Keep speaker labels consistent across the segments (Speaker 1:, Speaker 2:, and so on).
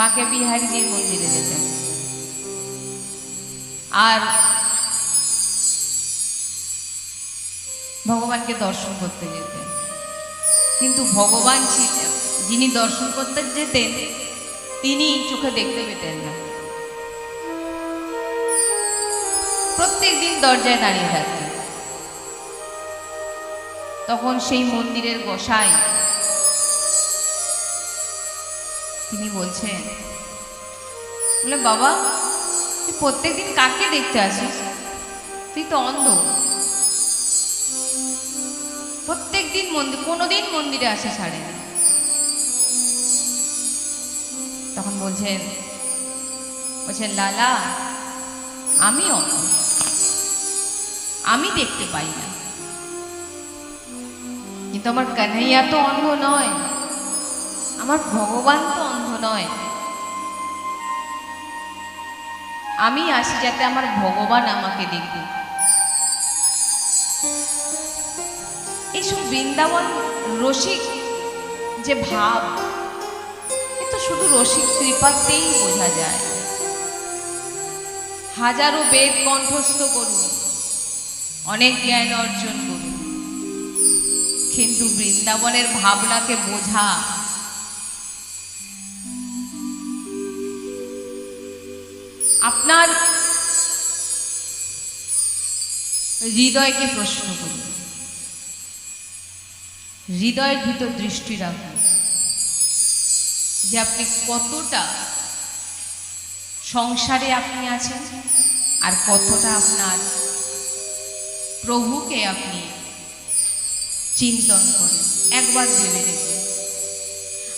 Speaker 1: বাঁকে বিহারীজির মন্দিরে যেতেন আর ভগবানকে দর্শন করতে যেতেন। কিন্তু ভগবান যিনি দর্শন করতে যেতেন, তিনি চোখে দেখতে পেতেন না। প্রত্যেক দিন দরজায় দাঁড়িয়ে থাকতেন। তখন সেই মন্দিরের গোসাই তিনি বলছেন, বলে, বাবা, তুই প্রত্যেকদিন কাকে দেখতে আসিস? তুই তো অন্ধ। প্রত্যেক দিন মন্দির কোনোদিন মন্দিরে আসা ছাড়ে তখন বলছেন বলছেন, লালা, আমি অন্ধ। আমি দেখতে পাই না। কিন্তু আমার কানাইয়া তো অন্ধ নয়। আমার ভগবান তো অন্ধ নয়। আমি আসি যাতে আমার ভগবান আমাকে দেখবে এইসব বৃন্দাবন রসিক যে ভাব, এ তো শুধু রসিক কৃপাতেই বোঝা যায়। হাজারো বেদ কণ্ঠস্থ করুন, অনেক জ্ঞান অর্জন করুন। কিন্তু বৃন্দাবনের ভাবনাকে বোঝা আপনার হৃদয়কে প্রশ্ন করুন হৃদয়ের ভিতর দৃষ্টি রাখুন যে আপনি কতটা সংসারে আপনি আছেন আর কতটা আপনার প্রভুকে আপনি চিন্তন করেন। একবার ভেবে দেখুন।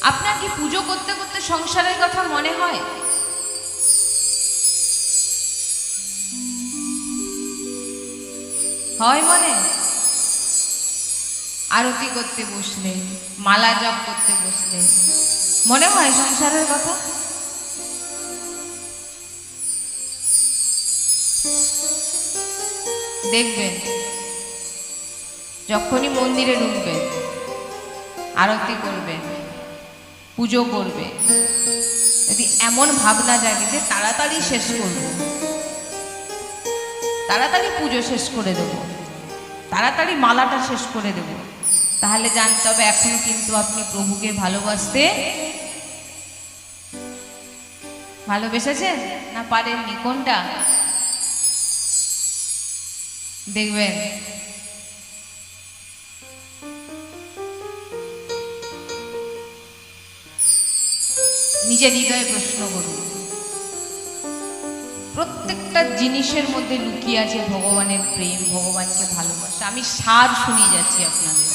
Speaker 1: আপনার কি পুজো করতে করতে সংসারের কথা মনে হয়? হয় মনে? আরতি করতে বসলে, মালা জপ করতে বসলে, মনে হয় সংসারের কথা? দেখবেন, যখনই মন্দিরে ঢুকবেন, আরতি করবেন, পুজো করবে যদি এমন ভাবনা জাগে যে তাড়াতাড়ি শেষ করব। তাড়াতাড়ি পুজো শেষ করে দেব। তাড়াতাড়ি মালাটা শেষ করে দেব। তাহলে জানতে হবে এখনও কিন্তু আপনি প্রভুকে ভালোবাসতে ভালোবেসেছেন? না পারেননি? কোনটা? দেখবেন। নিজের হৃদয়ে প্রশ্ন করুন। প্রত্যেকটা জিনিসের মধ্যে লুকিয়ে আছে ভগবানের প্রেম, ভগবানকে ভালোবাসা। আমি সার শুনিয়ে যাচ্ছি আপনাদের।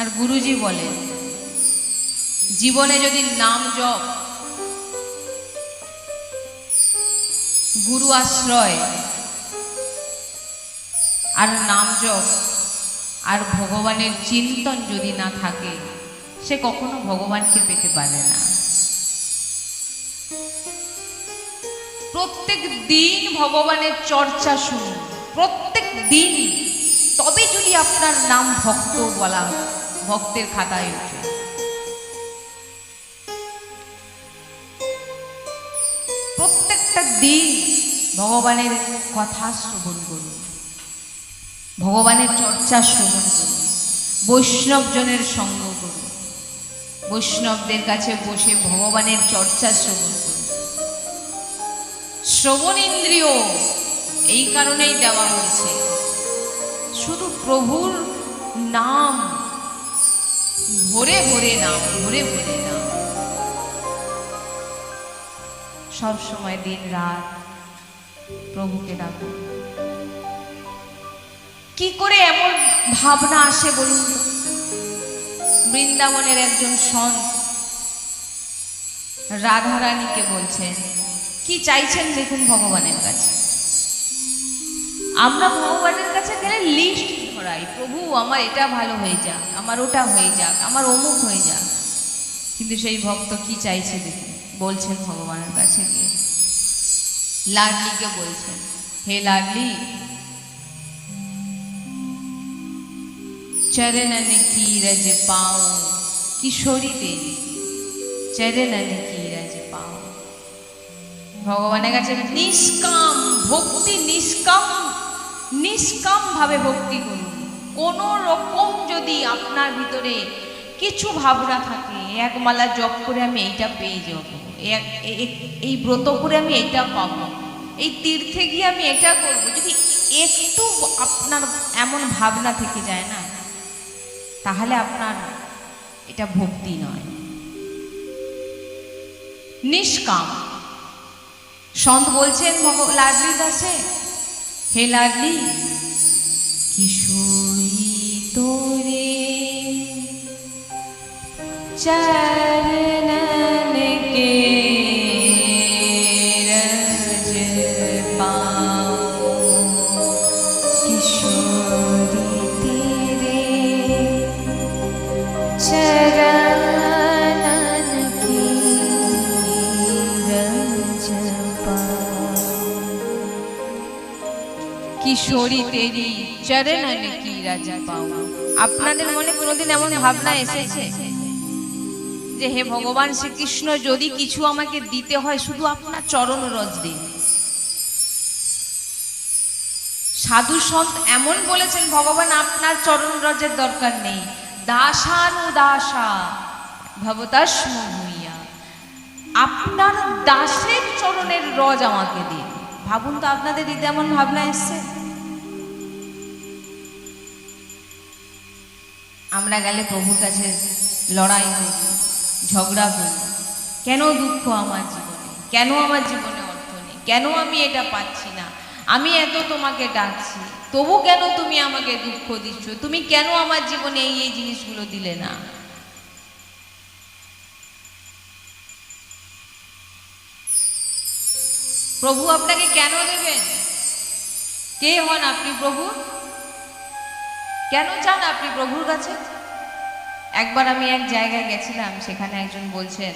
Speaker 1: আর গুরুজি বলেন, জীবনে যদি নাম জপ, গুরু আশ্রয়, আর নাম জপ, আর ভগবানের চিন্তন যদি না থাকে, সে কখনো ভগবানকে পেতে পারে না। প্রত্যেক দিন ভগবানের চর্চা শুনুন। প্রত্যেক দিন। তবে যদি আপনার নাম ভক্ত বলা ভক্তের খাতায় ওঠে প্রত্যেকটা দিন ভগবানের কথা শ্রবণ করুন। ভগবানের চর্চা শ্রবণ করুন। বৈষ্ণবজনের সঙ্গ করুন। বৈষ্ণবদের কাছে বসে ভগবানের চর্চা শ্রবণ করুন। শ্রবণ ইন্দ্রিয় এই কারণেই দেওয়া হয়েছে। শুধু প্রভুর নাম, ভরে ভরে নাম, ভরে ভরে নাম। সব সময় দিন রাত প্রভুকে ডাকুন কি করে এমন ভাবনা আসে বলুন বৃন্দাবনের একজন সন্ত রাধারানীকে বলছেন কি চাইছেন দেখুন ভগবানের কাছে। আমরা ভগবানের কাছে গেলে লিস্ট ধরাই, প্রভু, আমার এটা ভালো হয়ে যাক, আমার ওটা হয়ে যাক, আমার অমুক হয়ে যাক। কিন্তু সেই ভক্ত কি চাইছে দেখুন? বলছেন ভগবানের কাছে গিয়ে। লাডলিকে বলছেন, হে লাডলি চরণ কি রজ পাও কিশোরী শরীরে? চরণ কি ভগবানের কাছে নিষ্কাম, ভক্তি নিষ্কাম নিষ্কাম ভাবে ভক্তি করুন। কোনো রকম যদি আপনার ভিতরে কিছু ভাবনা থাকে, এক মালা জপ করে আমি এইটা পেয়ে যাব, এক এই ব্রত করে আমি এটা পাবো, এই তীর্থে গিয়ে আমি এটা করব, যদি একটু আপনার এমন ভাবনা থেকে যায় না, তাহলে আপনার এটা ভক্তি নয়। নিষ্কাম। সন্ত বলছেন লাডলি কাছে হে লাডলি কিশোরী তোরে চার কিশোরী তেরি চরণন কি রাজা পাও। আপনাদের মনে কোনোদিন এমন ভাবনা এসেছে? যে হে ভগবান শ্রীকৃষ্ণ, যদি কিছু আমাকে দিতে হয়, শুধু আপনার চরণ রজ দিন। সাধু সন্ত এমন বলেছেন, ভগবান, আপনার চরণ রজের দরকার নেই। দাসানুদাসা ভবতাস্ম ভূইয়া আপনার দাসের চরণের রজ আমাকে দিন। ভাবুন তো, আপনাদের হৃদয়ে এমন ভাবনা এসছে? আমরা গেলে প্রভুর কাছে লড়াই করি ঝগড়া করি কেন দুঃখ আমার জীবনে? কেন আমার জীবনে অর্থ নেই? কেন আমি এটা পাচ্ছি না? আমি এত তোমাকে ডাকছি, তবু কেন তুমি আমাকে দুঃখ দিচ্ছ? তুমি কেন আমার জীবনে এই এই জিনিসগুলো দিলে না? প্রভু আপনাকে কেন দেবেন? কে হন আপনি প্রভু? কেন চান আপনি প্রভুর কাছে? একবার আমি এক জায়গায় গেছিলাম, সেখানে একজন বলছেন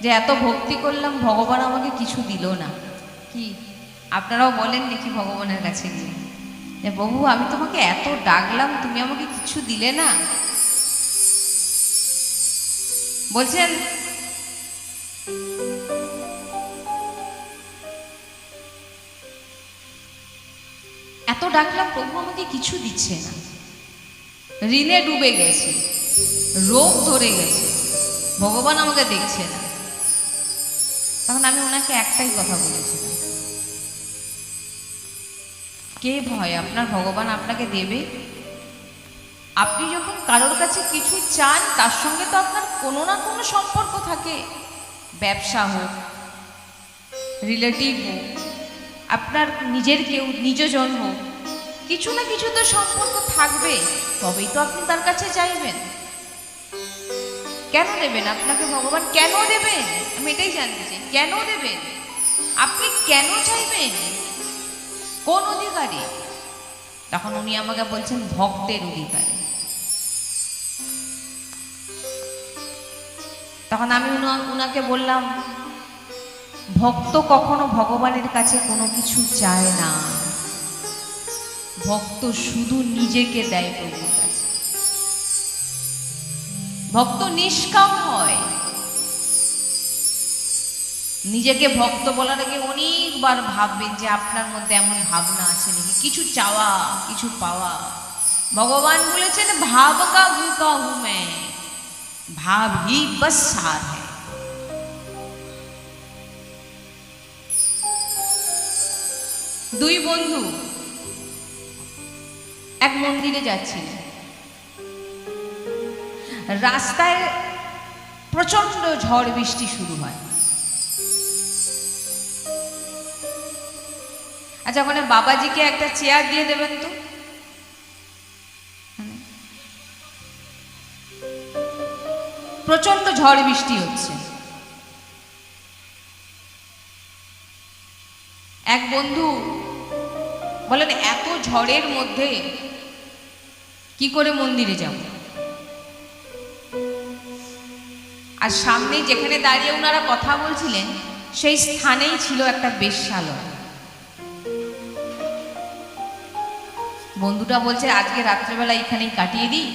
Speaker 1: যে, এত ভক্তি করলাম, ভগবান আমাকে কিছু দিল না। কি? আপনারাও বলেন নাকি ভগবানের কাছে গিয়ে। যে, প্রভু, আমি তোমাকে এত ডাকলাম, তুমি আমাকে কিছু দিলে না? বলছেন এত ডাকলাম, প্রভু আমাকে কিছু দিচ্ছে না। ঋণে ডুবে গেছে, রোগ ধরে গেছে, ভগবান আমাকে দেখছে না। তখন আমি ওনাকে একটাই কথা বলেছিলাম। কে ভয়, আপনার ভগবান আপনাকে দেবে? আপনি যখন কারোর কাছে কিছু চান, তার সঙ্গে তো আপনার কোনো না কোনো সম্পর্ক থাকে। ব্যবসা হোক রিলেটিভ হোক, আপনার নিজের কেউ নিজজন হোক কিছু না কিছু তো সম্পর্ক থাকবে, তবেই তো আপনি তার কাছে চাইবেন কেন দেবেন? আপনাকে ভগবান কেন দেবেন? আমি এটাই জানতে চাই, কেন দেবেন? আপনি কেন চাইবেন? কোন অধিকারে? তখন উনি আমাকে বলছেন, ভক্তের অধিকারে। তখন আমি উনা- উনাকে বললাম, ভক্ত কখনো ভগবানের কাছে কোনো কিছু চায় না। ভক্ত শুধু নিজেকে দেয় প্রভুর কাছে ভক্ত নিষ্কাম হয়। নিজেকে ভক্ত বলার আগে অনেকবার ভাববেন যে আপনার মধ্যে এমন ভাবনা আছে নাকি? কিছু চাওয়া, কিছু পাওয়া। ভগবান বলেছেন ভাবকা ভুকা হুমে ভাব হি বস সার দুই বন্ধু এক মন্দিরে যাচ্ছি। রাস্তায় প্রচণ্ড ঝড় বৃষ্টি শুরু হয়। আচ্ছা ওখানে বাবাজিকে একটা চেয়ার দিয়ে দেবেন তো? প্রচণ্ড ঝড় বৃষ্টি হচ্ছে। এক বন্ধু বলেন, এত ঝড়ের মধ্যে কি করে মন্দিরে যাব? আর সামনে যেখানে দাঁড়িয়ে ওনারা কথা বলছিলেন, সেই স্থানেই ছিল একটা বেশ্যালয়। বন্ধুটা বলছে, আজকে রাত্রেবেলা এখানেই কাটিয়ে দিই।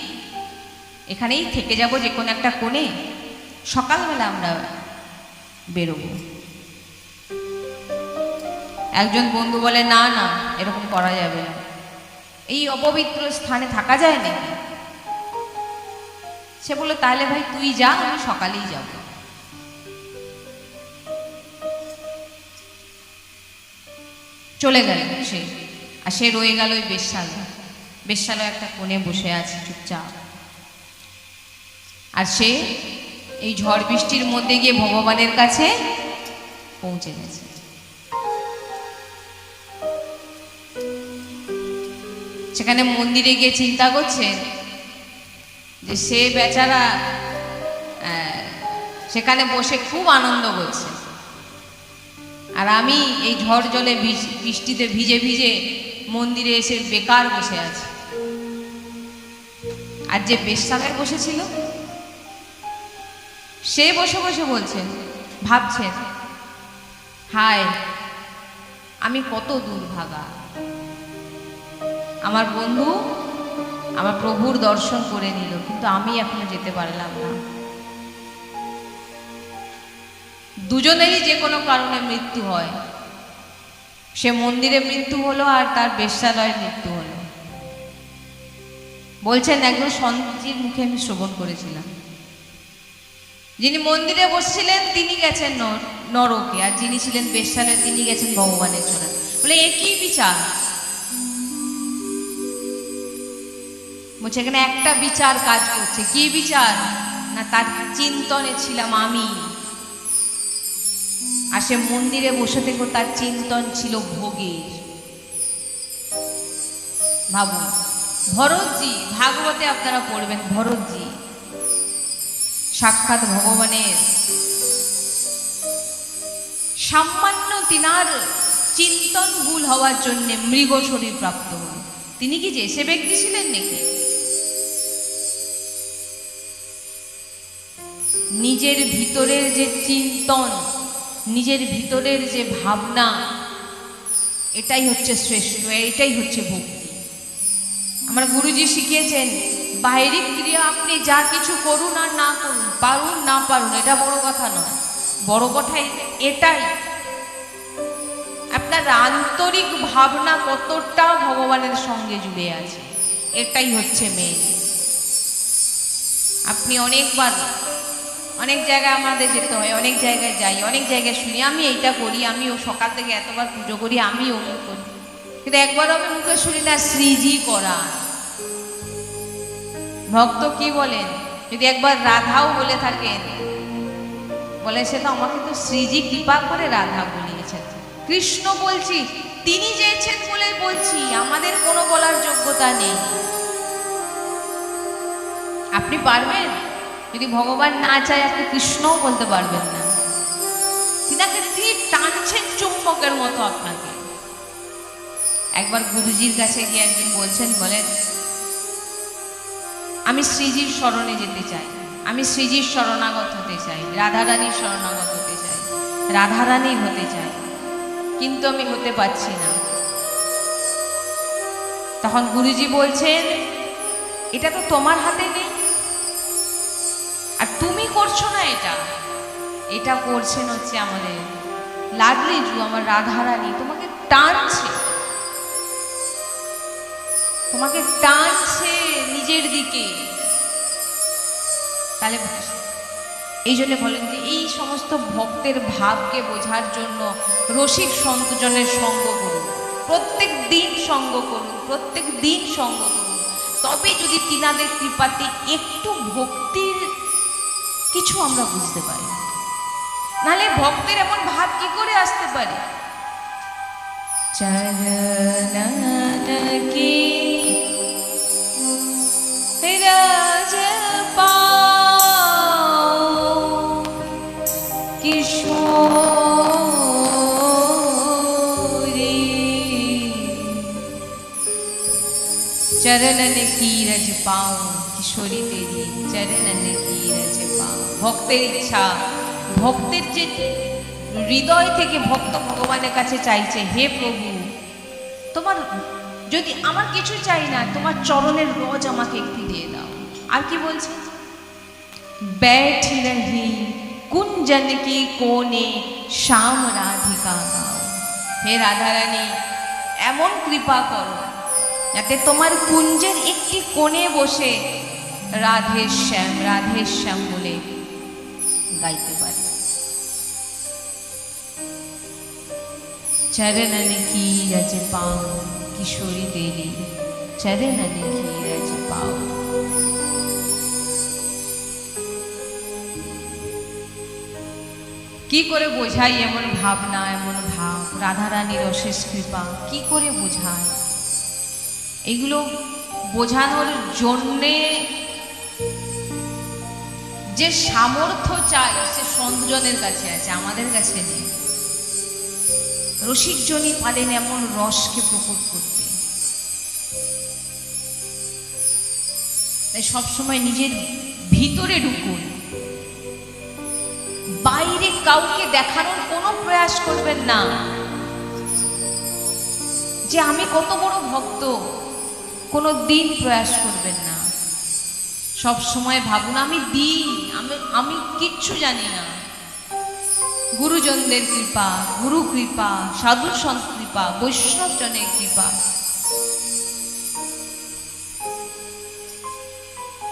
Speaker 1: এখানেই থেকে যাব যে কোনো একটা কোণে। সকালবেলা আমরা বেরোবো। একজন বন্ধু বলে, না না, এরকম করা যাবে না। এই অপবিত্র স্থানে থাকা যায় নাকি? সে বলল, তাহলে ভাই তুই যা, আমি সকালেই যাব। চলে গেল সে, আর সে রয়ে গেল ওই বেশ্যালয়। বেশ্যালয় একটা কোণে বসে আছে, চুপচাপ। আর সে এই ঝড় বৃষ্টির মধ্যে গিয়ে ভগবানের কাছে পৌঁছে গেছে। সেখানে মন্দিরে গিয়ে চিন্তা করছেন যে সে বেচারা সেখানে বসে খুব আনন্দ করছে। আর আমি এই ঝড় জলে বৃষ্টিতে ভিজে ভিজে মন্দিরে এসে বেকার বসে আছি। আর যে বেশ্যালয় বসেছিল, সে বসে বসে বলছেন, ভাবছেন, হায়, আমি কত দুর্ভাগা। আমার বন্ধু আমার প্রভুর দর্শন করে নিল, কিন্তু আমি এখনও যেতে পারলাম না। দুজনেরই যে কোনো কারণে মৃত্যু হয়। সে মন্দিরে মৃত্যু হলো আর তার বেশ্যালয়ের মৃত্যু হলো। বলছেন, একজন সন্ধির মুখে আমি শ্রবণ করেছিলাম। যিনি মন্দিরে বসছিলেন, তিনি গেছেন নর- নরকে, আর যিনি ছিলেন বেশ্যালয়, তিনি গেছেন ভগবানের চরণে। বলে একই বিচার? বলছে, এখানে একটা বিচার কাজ করছে। কি বিচার? না, তার চিন্তনে ছিলাম আমি। আর সে মন্দিরে বসে থেকে তার চিন্তন ছিল ভোগের। ভাবুন, ভরতজি, ভাগবতে আপনারা পড়বেন, ভরতজি। সাক্ষাৎ ভগবানের সামান্য তিনার চিন্তন ভুল হওয়ার জন্য মৃগ শরীর প্রাপ্ত হন। তিনি কি যে সে ব্যক্তি ছিলেন নাকি? নিজের ভিতরের যে চিন্তন, নিজের ভিতরের যে ভাবনা, এটাই হচ্ছে শ্রেষ্ঠ, এটাই হচ্ছে ভক্তি। আমার গুরুজি শিখিয়েছেন বাহিরিক ক্রিয়া আপনি যা কিছু করুন আর না করুন, পারুন না পারুন, এটা বড় কথা নয়। বড় কথাই এটাই। আপনার আন্তরিক ভাবনা কতটা ভগবানের সঙ্গে জুড়ে আছে, এটাই হচ্ছে মেয়ে আপনি অনেকবার অনেক জায়গায় আমাদের যেতে হয়, অনেক জায়গায় যাই, অনেক জায়গায় শুনি আমি এইটা করি, আমি ও সকাল থেকে এতবার পুজো করি, আমি অমুক করি। কিন্তু একবারও আমি মুখে শুনি না, শ্রীজি করা। ভক্ত কি বলেন? যদি একবার রাধাও বলে থাকেন, বলে সে তো আমাকে তো শ্রীজি কৃপা করে রাধা বলিয়েছেন। কৃষ্ণ বলছি, তিনি চেয়েছেন বলে বলছি, আমাদের কোনো বলার যোগ্যতা নেই। আপনি পারবেন? যদি ভগবান না চায়, আপনি কৃষ্ণও বলতে পারবেন না। তিনাকে তিনি টানছেন চুম্বকের মতো আপনাকে। একবার গুরুজির কাছে গিয়ে একদিন বলছেন, বলেন, আমি শ্রীজির শরণে যেতে চাই। আমি শ্রীজির শরণাগত হতে চাই। রাধারানীর শরণাগত হতে চাই। রাধারানী হতে চাই। কিন্তু আমি হতে পারছি না। তখন গুরুজি বলছেন, এটা তো তোমার হাতে নেই। করছ না এটা? এটা করছেন হচ্ছে আমাদের লাডলিজু আমার রাধারানী তোমাকে টানছে। তোমাকে টানছে নিজের দিকে। তাহলে এই জন্য বলেন যে, এই সমস্ত ভক্তের ভাবকে বোঝার জন্য রসিক সন্তজনের সঙ্গ করুন। প্রত্যেক দিন সঙ্গ করুন, প্রত্যেক দিন সঙ্গ করুন। তবে যদি তিনাদের কৃপাতে একটু ভক্তির কিছু আমরা বুঝতে পারি। নালে ভক্তের এমন ভাব কি করে আসতে পারে? চরণ কি चरणन की रज पाऊं কিশোরী তেরি চরণন কি রজ পাও ভক্তের ইচ্ছা ভক্তের যে হৃদয় থেকে ভক্ত ভগবানের কাছে চাইছে হে প্রভু তোমার যদি আমার কিছু চাই না তোমার চরণের রজ আমাকে একটু দিয়ে দাও আর কি বলছে बैठ रही कुंजन की कोने श्याम राधिका गाओ হে রাধারানী এমন কৃপা করো যাতে তোমার কুঞ্জের একটি কোণে বসে রাধে শ্যাম রাধে শ্যাম বলে গাইতে পারি। চরণনে কি রাজ পাও, কিশোরী দেবী চরণনে কি রাজ পাও। কি করে বোঝাই এমন ভাবনা, এমন ভাব? রাধারানীর অশেষ কৃপা, কি করে বোঝায়? এগুলো বোঝানোর জন্যে যে সামর্থ্য চাই, সে সন্তজনের কাছে আছে, আমাদের কাছে নেই। রসিকজনই পারেন এমন রসকে প্রকট করতে। তাই সবসময় নিজের ভিতরে ঢুকুন। বাইরে কাউকে দেখানোর কোনো প্রয়াস করবেন না। যে আমি কত বড় ভক্ত কোনো দিন প্রয়াস করবেন না। সব সময় ভাবুন, আমি দিই আমি আমি কিচ্ছু জানি না। গুরুজনদের কৃপা, গুরু কৃপা, সাধু সন্ত কৃপা বৈষ্ণব জনের কৃপা।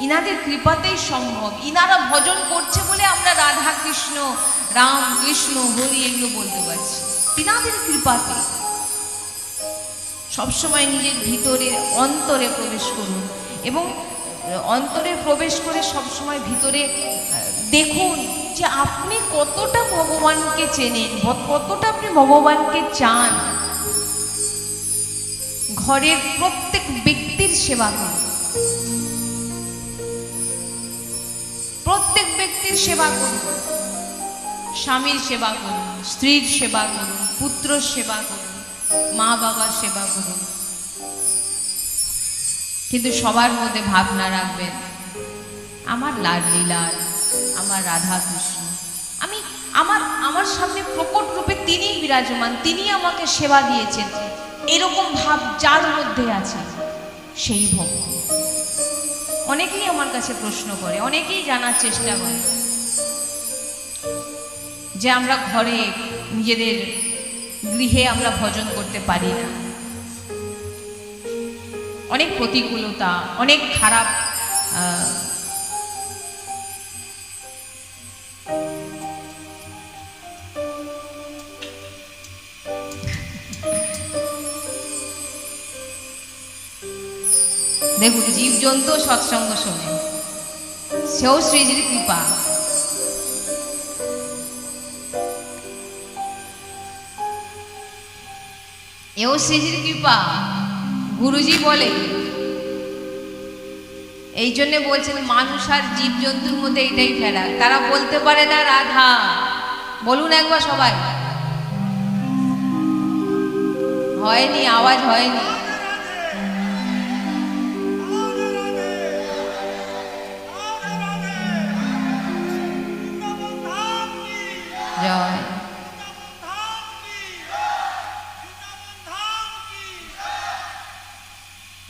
Speaker 1: ইনাদের কৃপাতেই সম্ভব। ইনারা ভজন করছে বলে আমরা রাধা কৃষ্ণ, রাম কৃষ্ণ, হরি এগুলো বলতে পারছি। তিনাদের কৃপাতে সবসময় নিজের ভিতরে অন্তরে প্রবেশ করুন এবং অন্তরে প্রবেশ করে সবসময় ভিতরে দেখুন যে আপনি কতটা ভগবানকে চেনেন কতটা আপনি ভগবানকে চান। ঘরের প্রত্যেক ব্যক্তির সেবা করুন। প্রত্যেক ব্যক্তির সেবা করুন। স্বামীর সেবা করুন, স্ত্রীর সেবা করুন, পুত্রর সেবা করুন। মা বাবার সেবা করুন। কিন্তু সবার মধ্যে ভাবনা রাখবেন, আমার লাডলি লাল আমার রাধা কৃষ্ণ আমি আমার আমার সামনে প্রকট রূপে তিনি বিরাজমান তিনি আমাকে সেবা দিয়েছেন। এরকম ভাব যার মধ্যে আছে, সেই ভক্ত। অনেকেই আমার কাছে প্রশ্ন করে, অনেকেই জানার চেষ্টা করে যে আমরা ঘরে নিজেদের গৃহে আমরা ভজন করতে পারি না। অনেক প্রতিকূলতা, অনেক খারাপ দেখুন, জীবজন্তু সৎসঙ্গ শোনে সেও শ্রীজির কৃপা। এও শ্রীজির কৃপা। গুরুজি বলে, এই জন্যে বলছেন, মানুষ আর জীবজন্তুর মধ্যে এটাই ফেরা। তারা বলতে পারে না রাধা। বলুন একবার সবাই। হয়নি, আওয়াজ হয়নি।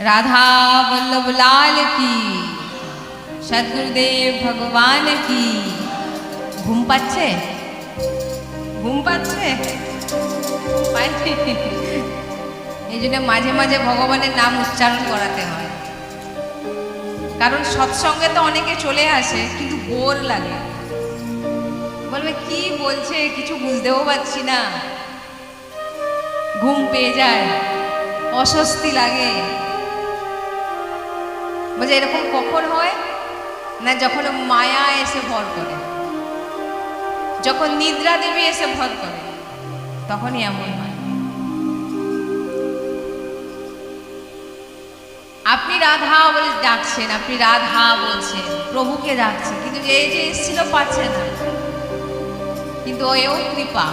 Speaker 1: রাধা বল্লভ লাল কি সদ্গুরুদেব ভগবান কি ঘুম পাচ্ছে ঘুম পাচ্ছে এই জন্য মাঝে মাঝে ভগবানের নাম উচ্চারণ করাতে হয়। কারণ সৎসঙ্গে তো অনেকে চলে আসে, কিন্তু বোর লাগে। বলবে, কি বলছে? কিছু বুঝতেও পারছি না। ঘুম পেয়ে যায়, অস্বস্তি লাগে। বলছে, এরকম কখন হয়? না, যখন মায়া এসে ভর করে। যখন নিদ্রা দেবী এসে ভর করে, তখনই এমন হয়। আপনি রাধা বলে ডাকছেন, আপনি রাধা বলছেন, প্রভুকে ডাকছেন, কিন্তু এই যে এসেছিল পাচ্ছে না। কিন্তু এও কৃপা।